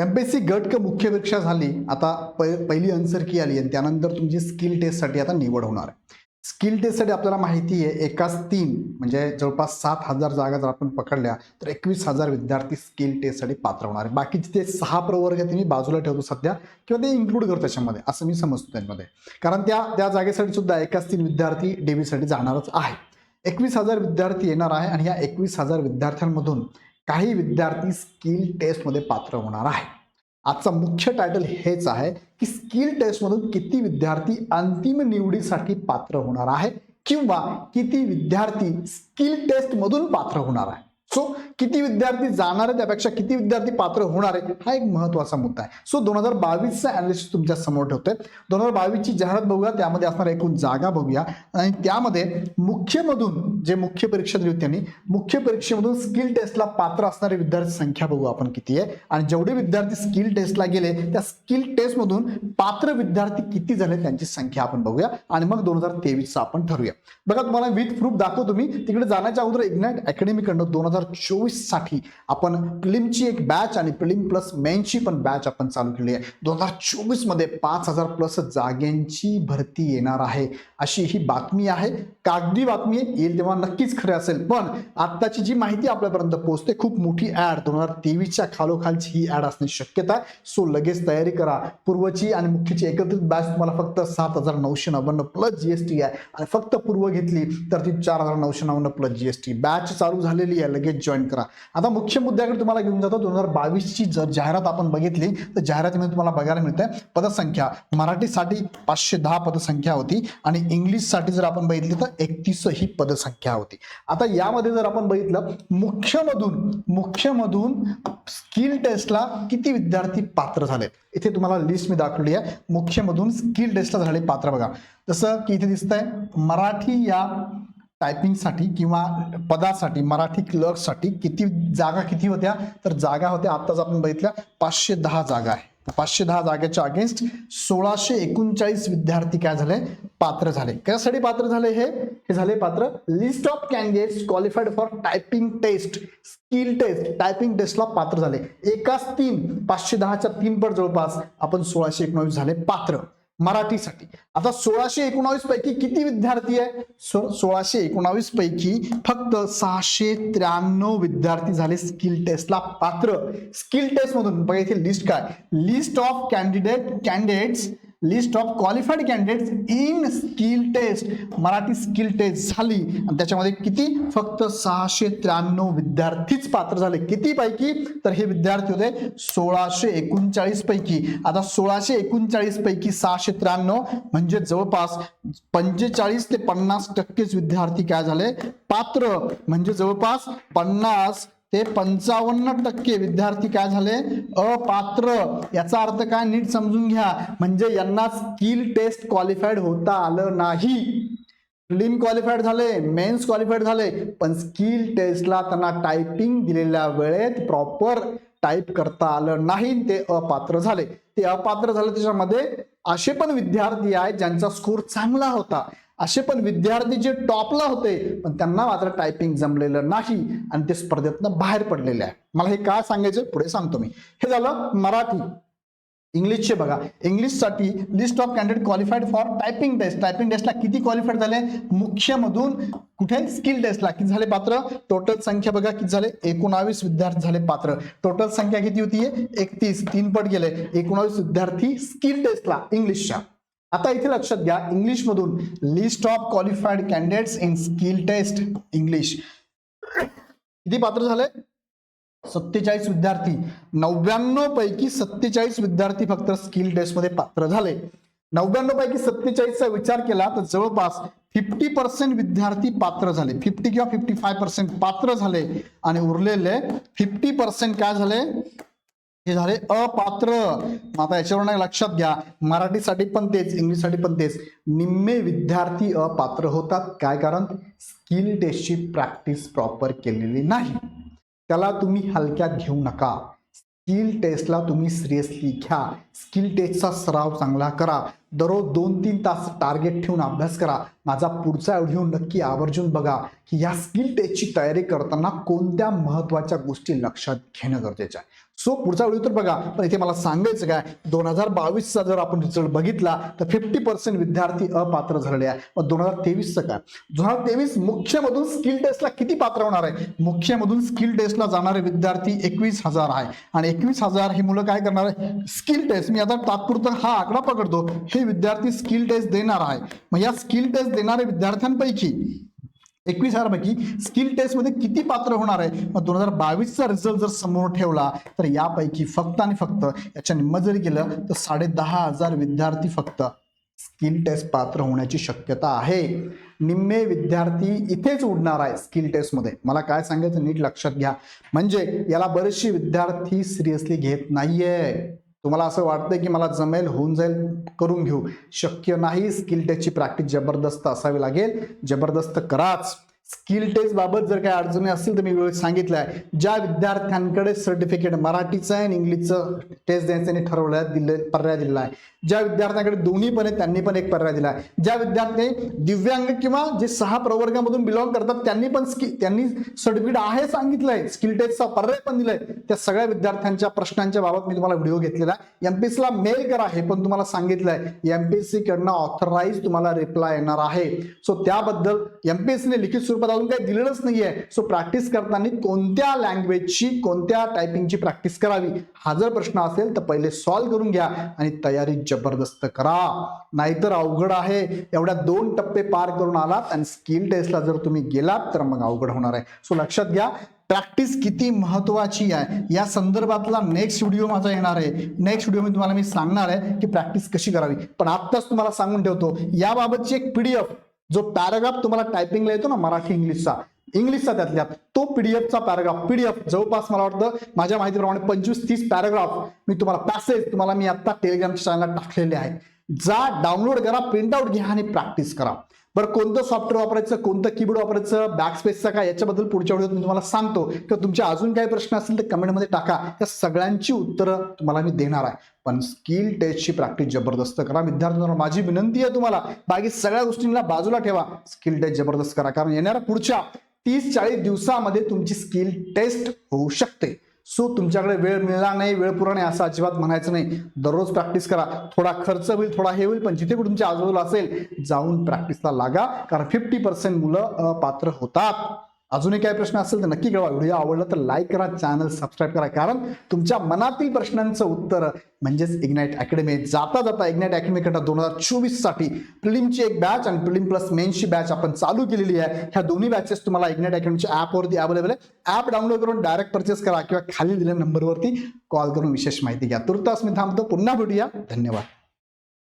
M P गट क मुख्य परीक्षा झाली. आता प पहिली आन्सर की आली. आणि त्यानंतर तुमची स्किल टेस्टसाठी आता निवड होणार आहे. स्किल टेस्टसाठी आपल्याला माहिती आहे एकाच तीन म्हणजे जवळपास सात हजार जागा जर आपण पकडल्या तर एकवीस हजार विद्यार्थी स्किल टेस्टसाठी पात्र होणार आहे. बाकीचे ते सहा प्रवर्ग ते मी बाजूला ठेवतो सध्या किंवा ते इन्क्लूड करतो त्याच्यामध्ये असं मी समजतो त्यांमध्ये. कारण त्या त्या जागेसाठी सुद्धा एकाच तीन विद्यार्थी डेबीसाठी जाणारच आहे. एकवीस हजार विद्यार्थी येणार आहे आणि या एकवीस हजार विद्यार्थ्यांमधून काही विद्यार्थी स्किल टेस्टमध्ये पात्र होणार आहे. आजचा मुख्य टायटल हेच आहे की स्किल टेस्टमधून किती विद्यार्थी अंतिम निवडीसाठी पात्र होणार आहे किंवा किती विद्यार्थी स्किल टेस्टमधून पात्र होणार आहे. सो किती विद्यार्थी जाणार आहे त्यापेक्षा किती विद्यार्थी पात्र होणार आहे हा एक महत्त्वाचा मुद्दा आहे. सो दोन हजार बावीसचा अनालिसिस तुमच्यासमोर ठेवतोय. दोन हजार बावीसची जाहिरात बघूया त्यामध्ये असणार एकूण जागा बघूया. आणि त्यामध्ये मुख्यमधून जे मुख्य परीक्षा दिली होती त्यांनी मुख्य परीक्षेमधून स्किल टेस्टला पात्र असणारे विद्यार्थी संख्या बघू आपण किती आहे. आणि जेवढे विद्यार्थी स्किल टेस्टला गेले त्या स्किल टेस्टमधून पात्र विद्यार्थी किती झाले त्यांची संख्या आपण बघूया. आणि मग दोन हजार तेवीसचा आपण ठरूया बघा तुम्हाला विथ प्रूफ दाखवतो मी. तिकडे जाण्याच्या अगोदर इग्नाइट अकॅडमीकडनं दोन हजार हजार चोवीससाठी आपण प्लिमची एक बॅच आणि प्लिम प्लस मेनची पण बॅच आपण चालू केली आहे. दोन हजार चोवीसमध्ये पाच हजार प्लस जाग्यांची भरती येणार आहे. अशी ही बातमी आहे. कागदी बातमी येईल तेव्हा नक्कीच खरे असेल. पण आत्ताची जी माहिती आपल्यापर्यंत पोहोचते खूप मोठी ॲड दोन हजार तेवीसच्या खालोखालची ही ऍड असण्याची शक्यता आहे. सो लगेच तयारी करा. पूर्वची आणि मुख्यची एकत्रित बॅच तुम्हाला फक्त सात हजार नऊशे नव्याण्णव प्लस जीएसटी आहे. आणि फक्त पूर्व घेतली तर ती चार हजार नऊशे नव्याण्णव प्लस जीएसटी बॅच चालू झालेली आहे. लगेच जॉईन करा. आता मुख्य मुद्द्याकडे तुम्हाला घेऊन जातो दोन हजार बावीसची जर जाहिरात आपण बघितली तर जाहिरातीमध्ये तुम्हाला बघायला मिळते पदसंख्या. मराठीसाठी पाचशे दहा पदसंख्या होती आणि इंग्लिशसाठी जर आपण बघितली तर एकतीस ही पदसंख्या होती. आता यामध्ये जर आपण बघितलं मुख्यमधून मुख्यमधून स्किल टेस्टला किती विद्यार्थी पात्र झालेत? इथे तुम्हाला लिस्ट मी दाखवली आहे. मुख्यमधून स्किल टेस्टला झाले पात्र बघा. जसं की इथे दिसतंय मराठी या टायपिंगसाठी किंवा पदासाठी मराठी क्लर्कसाठी किती जागा किती होत्या? तर जागा होत्या आत्ताच आपण बघितल्या पाचशे दहा जागा आहे. पाचशे दहा जागेच्या अगेन्स्ट सोळाशे एकोणचाळीस विद्यार्थी काय झाले? पात्र झाले. कशासाठी पात्र झाले हे? हे झाले पात्र. List of candidates qualified for typing test skill test typing टेस्टला पात्र झाले. एकाच तीन पाचशे दहाच्या तीन पट जवळपास आपण सोळाशे एकोणावीस झाले पात्र. मराठीसाठी. आता सोळाशे एकोणावीस पैकी किती विद्यार्थी आहे? सोळाशे एकोणावीस पैकी फक्त सहाशे त्र्याण्णव विद्यार्थी झाले स्किल टेस्टला. पात्र. स्किल टेस्ट मधून बघा इथे लिस्ट काय? List of candidate candidates list of qualified candidates in skill test Marathi skill test झाली. आणि त्याच्यामध्ये किती? फक्त सहाशे त्र्याण्णव विद्यार्थीच पात्र झाले. किती पैकी? तर हे विद्यार्थी होते सोळाशे एकोणचाळीस पैकी. आता सोळाशे एकोणचाळीस पैकी सहाशे त्र्याण्णव म्हणजे जवळपास पंचेचाळीस ते पन्नास टक्केच विद्यार्थी काय झाले? पात्र. म्हणजे जवळपास पन्नास ते पंचावन्न टक्के विद्यार्थी काय झाले? अपात्र. याचा अर्थ काय? नीट समजून घ्या. म्हणजे यांना स्किल टेस्ट क्वालिफाईड होता आलं नाही. प्रिलिम क्वालिफाईड झाले मेन्स क्वालिफाईड झाले पण स्किल टेस्टला त्यांना टायपिंग दिलेल्या वेळेत प्रॉपर टाईप करता आलं नाही ते अपात्र झाले. ते अपात्र झाले त्याच्यामध्ये असे पण विद्यार्थी आहेत ज्यांचा स्कोर चांगला होता. असे पण विद्यार्थी जे टॉपला होते पण त्यांना मात्र टायपिंग जमलेलं नाही आणि ते स्पर्धेतनं बाहेर पडलेले आहे. मला हे काय सांगायचं पुढे सांगतो मी. हे झालं मराठी. इंग्लिशचे बघा. इंग्लिशसाठी list of candidate qualified for typing test typing टेस्टला किती क्वालिफाईड झाले? मुख्यमधून कुठे स्किल टेस्टला किती झाले पात्र? टोटल संख्या बघा किती झाले? एकोणावीस विद्यार्थी झाले पात्र. टोटल संख्या किती होती एकतीस. तीन पट गेले. एकोणावीस विद्यार्थी स्किल टेस्टला इंग्लिशच्या आता इथे लक्षात घ्या इंग्लिश मधून list of qualified candidates in skill test English किती पात्र झाले? सत्तेचाळीस विद्यार्थी. नव्याण्णव पैकी सत्तेचाळीस विद्यार्थी फक्त स्किल टेस्टमध्ये पात्र झाले. नव्याण्णव पैकी सत्तेचाळीसचा विचार केला तर जवळपास फिफ्टी पर्सेंट विद्यार्थी पात्र झाले. फिफ्टी किंवा फिफ्टी फाय पर्सेंट पात्र झाले. आणि उरलेले फिफ्टी पर्सेंट काय झाले? हे झाले अपात्र. आता याच्यावर लक्षात घ्या. मराठीसाठी पण तेच इंग्लिशसाठी पण तेच. निम्मे विद्यार्थी अपात्र होतात. काय कारण? स्किल टेस्टची प्रॅक्टिस प्रॉपर केलेली नाही. त्याला तुम्ही हलक्यात घेऊ नका. स्किल टेस्टला तुम्ही सिरियसली घ्या. स्किल टेस्टचा सराव चांगला करा. दररोज दोन तीन तास टार्गेट ठेवून अभ्यास करा. माझा पुढचा व्हिडिओ नक्की आवर्जून बघा की या स्किल टेस्टची तयारी करताना कोणत्या महत्त्वाच्या गोष्टी लक्षात घेणं गरजेचं आहे. सो पुढचा वेळी तर बघा पण इथे मला सांगायचं काय दोन हजार बावीसचा जर आपण रिझल्ट बघितला तर फिफ्टी पर्सेंट विद्यार्थी अपात्र झालेले आहे. मग दोन हजार तेवीसचं काय? दोन हजार तेवीस मुख्यमधून स्किल टेस्टला किती पात्र होणार आहे? मुख्यमधून स्किल टेस्टला जाणारे विद्यार्थी एकवीस हजार आहे. आणि एकवीस हजार ही मुलं काय करणार आहे? स्किल टेस्ट मी आता तात्पुरता हा आकडा पकडतो. हे विद्यार्थी स्किल टेस्ट देणार आहे. मग या स्किल टेस्ट देणाऱ्या विद्यार्थ्यांपैकी एकवीस हजारपैकी स्किल टेस्टमध्ये किती पात्र होणार आहे? मग दोन हजार बावीसचा रिझल्ट जर समोर ठेवला तर यापैकी फक्त आणि फक्त याच्या निम्म जरी केलं तर साडे दहा हजार विद्यार्थी फक्त स्किल टेस्ट पात्र होण्याची शक्यता आहे. निम्मे विद्यार्थी इथेच उडणार आहे स्किल टेस्टमध्ये मला काय सांगायचं नीट लक्षात घ्या. म्हणजे याला बरेचसे विद्यार्थी सिरियसली घेत नाहीये. तुम्हाला असं वाटतं की मला जमेल होऊन जाईल करून घेऊ. शक्य नाही स्किल टेस्टची प्रॅक्टिस जबरदस्त असावी लागेल. जबरदस्त कराच. स्किल टेस्ट बाबत जर काही अडचणी असतील तर मी वेळेत सांगितलं आहे. ज्या विद्यार्थ्यांकडे सर्टिफिकेट मराठीचं आणि इंग्लिशचं टेस्ट द्यायचं त्यांनी ठरवलं दिले पर्याय दिलेला आहे. ज्या विद्यार्थ्यांकडे दोन्ही पण आहे त्यांनी पण एक पर्याय दिला आहे. ज्या विद्यार्थी दिव्यांग किंवा जे सहा प्रवर्गामधून बिलॉंग करतात त्यांनी पण स्किल त्यांनी सर्टिफिकेट आहे सांगितलंय स्किल टेस्टचा पर्याय पण दिलाय. त्या सगळ्या विद्यार्थ्यांच्या प्रश्नांच्या बाबत मी तुम्हाला व्हिडिओ घेतलेला आहे. एमपीसीला मेल करा हे पण तुम्हाला सांगितलंय एमपीएससी कडनं ऑथराईज तुम्हाला रिप्लाय येणार आहे. सो त्याबद्दल एमपीएससीने लिखित स्वरूपात अजून काही दिलेलंच नाहीये. सो प्रॅक्टिस करताना कोणत्या लँग्वेजची कोणत्या टायपिंगची प्रॅक्टिस करावी? हा जर प्रश्न असेल तर पहिले सॉल्व्ह करून घ्या आणि तयारी जबरदस्त करा. नाहीतर अवघड आहे. एवढ्या दोन टप्पे पार करून आलात आणि स्किल टेस्टला जर तुम्ही गेलात तर मग अवघड होणार आहे. सो लक्षात घ्या प्रॅक्टिस किती महत्वाची आहे. या संदर्भातला नेक्स्ट व्हिडिओ माझा येणार आहे. नेक्स्ट व्हिडिओ मी तुम्हाला मी सांगणार आहे की प्रॅक्टिस कशी करावी. पण आत्ताच तुम्हाला सांगून ठेवतो. याबाबतची एक पीडीएफ जो पॅराग्राफ तुम्हाला टायपिंगला येतो ना मराठी इंग्लिशचा इंग्लिशचा त्यातल्या तो पीडीएफचा पॅराग्राफ पीडीएफ जवळपास मला वाटतं माझ्या माहितीप्रमाणे पंचवीस तीस पॅराग्राफ मी तुम्हाला पॅसेज तुम्हाला मी आता टेलिग्राम चॅनलला टाकलेले आहे. जा डाउनलोड करा प्रिंटआउट घ्या आणि प्रॅक्टिस करा. बरं कोणतं सॉफ्टवेअर वापरायचं कोणतं कीबोर्ड वापरायचं बॅकस्पेसचा काय याच्याबद्दल पुढच्या व्हिडिओत मी तुम्हाला सांगतो. किंवा तुमचे अजून काही प्रश्न असतील तर कमेंटमध्ये टाका. या सगळ्यांची उत्तरं तुम्हाला मी देणार आहे. पण स्किल टेस्टची प्रॅक्टिस जबरदस्त करा. विद्यार्थ्यांना माझी विनंती आहे तुम्हाला बाकी सगळ्या गोष्टींना बाजूला ठेवा. स्किल टेस्ट जबरदस्त करा. कारण येणाऱ्या पुढच्या तीस चाळीस दिवसामध्ये तुमची स्किल टेस्ट होऊ शकते. सो तुमच्याकडे वेळ मिळणार नाही वेळ पुरा नाही असं अजिबात म्हणायचं नाही. दररोज प्रॅक्टिस करा. थोडा खर्च होईल थोडा हे होईल पण जिथे कुठे तुमच्या आजूबाजूला असेल जाऊन प्रॅक्टिसला लागा. कारण फिफ्टी पर्सेंट मुलं अपात्र होतात. अजूनही काही प्रश्न असेल तर नक्की कळवा. व्हिडिओ आवडला तर लाईक करा चॅनल सबस्क्राईब करा. कारण तुमच्या मनातील प्रश्नांचं उत्तर म्हणजेच इग्नाईट अकॅडमी जाता जाता इग्नाईट अकॅडमी दोन हजार चोवीससाठी प्रिलिमची एक बॅच आणि प्रिलिम प्लस मेन्सची बॅच आपण चालू केलेली आहे. ह्या दोन्ही बॅचेस तुम्हाला इग्नाईट अकॅडमीच्या ॲपवरती अवेलेबल आहे. ॲप डाउनलोड करून डायरेक्ट परचेस करा किंवा खाली दिलेल्या नंबरवरती कॉल करून विशेष माहिती घ्या. तुर्तास मी थांबतो. पुन्हा भेटूया. धन्यवाद.